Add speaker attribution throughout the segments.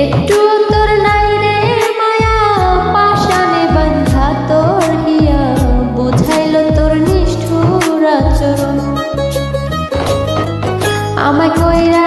Speaker 1: একটু তোর নাই রে মায়া পাশানে বন্ধা তোর হিয়া, বুঝাইল তোর নিষ্ঠুর আচরণ। আমায় কইরা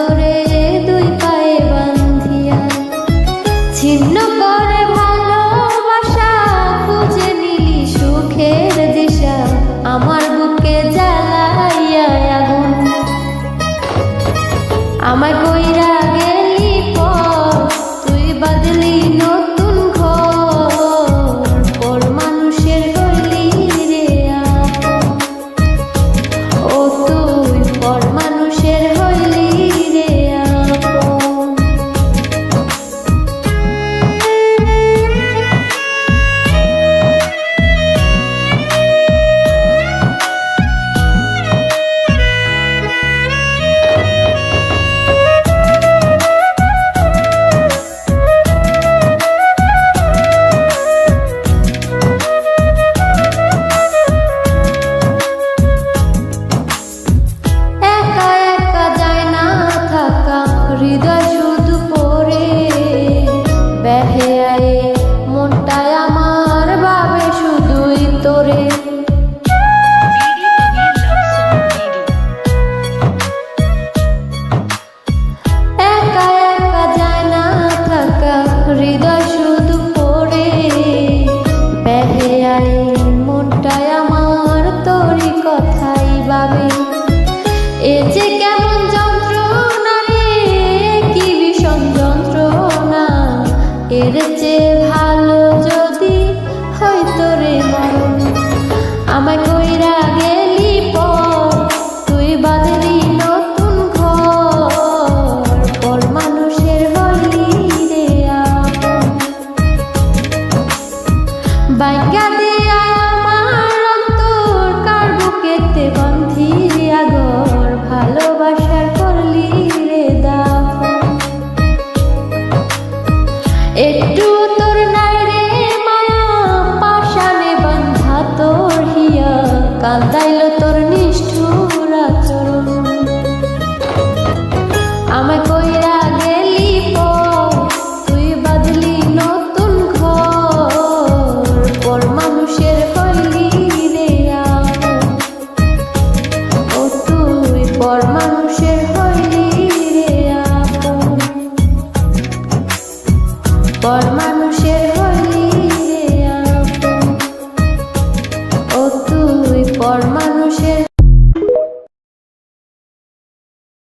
Speaker 1: আমায় বেহে আয়ে মনটায় আমার ভাবে শুধুই তোরে। একা একা শুধু মনটায় আমার তোরই কথাই ভাবে। এ যে বাইকা দিয়া আমার অন্তর কার বুকেতে বন্ধিয়া গর ভালোবাসার করলি রে দাও। একটু তোর নাই রে মায়া পাশানে বন্ধা তোর হিয়া কান্দাই পর মানুষের